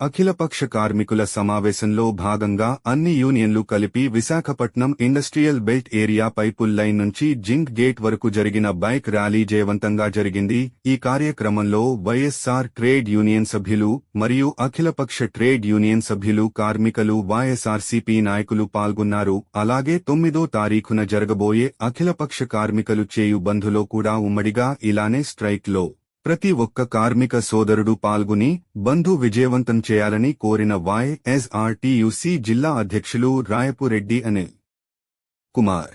అఖిలపక్ష కార్మికుల సమావేశంలో భాగంగా అన్ని యూనియన్లు కలిపి Visakhapatnam industrial belt area pipeline నుంచి జింక్ గేట్ వరకు జరిగిన బైక్ ర్యాలీ జయవంతంగా జరిగింది. ఈ కార్యక్రమంలో వైఎస్సార్ ట్రేడ్ యూనియన్ సభ్యులు మరియు అఖిలపక్ష ట్రేడ్ యూనియన్ సభ్యులు కార్మికులు వైఎస్ఆర్సీపీ నాయకులు పాల్గొన్నారు. అలాగే తొమ్మిదో తారీఖున జరగబోయే అఖిలపక్ష కార్మికులు చేయు బంధులో కూడా ఉమ్మడిగా ఇలానే స్ట్రైక్లో ప్రతి ఒక్క కార్మిక సోదరుడు పాల్గొని బంధు విజయవంతం చేయాలని కోరిన వైఎస్ఆర్టీయూసీ జిల్లా అధ్యక్షులు రాయపురెడ్డి అనిల్ కుమార్.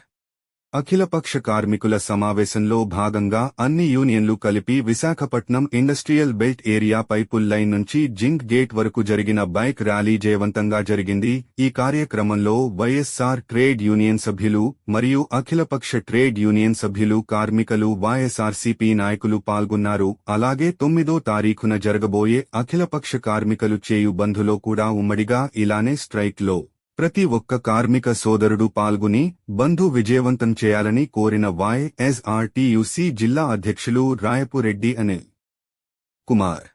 అఖిలపక్ష కార్మికుల సమావేశంలో భాగంగా అన్ని యూనియన్లు కలిపి Visakhapatnam industrial belt area pipeline నుంచి జింక్ గేట్ వరకు జరిగిన బైక్ ర్యాలీ జయవంతంగా జరిగింది. ఈ కార్యక్రమంలో వైఎస్సార్ ట్రేడ్ యూనియన్ సభ్యులు మరియు అఖిలపక్ష ట్రేడ్ యూనియన్ సభ్యులు కార్మికులు వైఎస్ఆర్సీపీ నాయకులు పాల్గొన్నారు. అలాగే తొమ్మిదో తారీఖున జరగబోయే అఖిలపక్ష కార్మికులు చేయు బంధులో కూడా ఉమ్మడిగా ఇలానే స్ట్రైక్లో ప్రతి ఒక్క కార్మిక సోదరుడు పాల్గొని బంధు విజయవంతం చేయాలని కోరిన వైఎస్ఆర్టీయూసీ జిల్లా అధ్యక్షులు రాయపురెడ్డి అనిల్ కుమార్.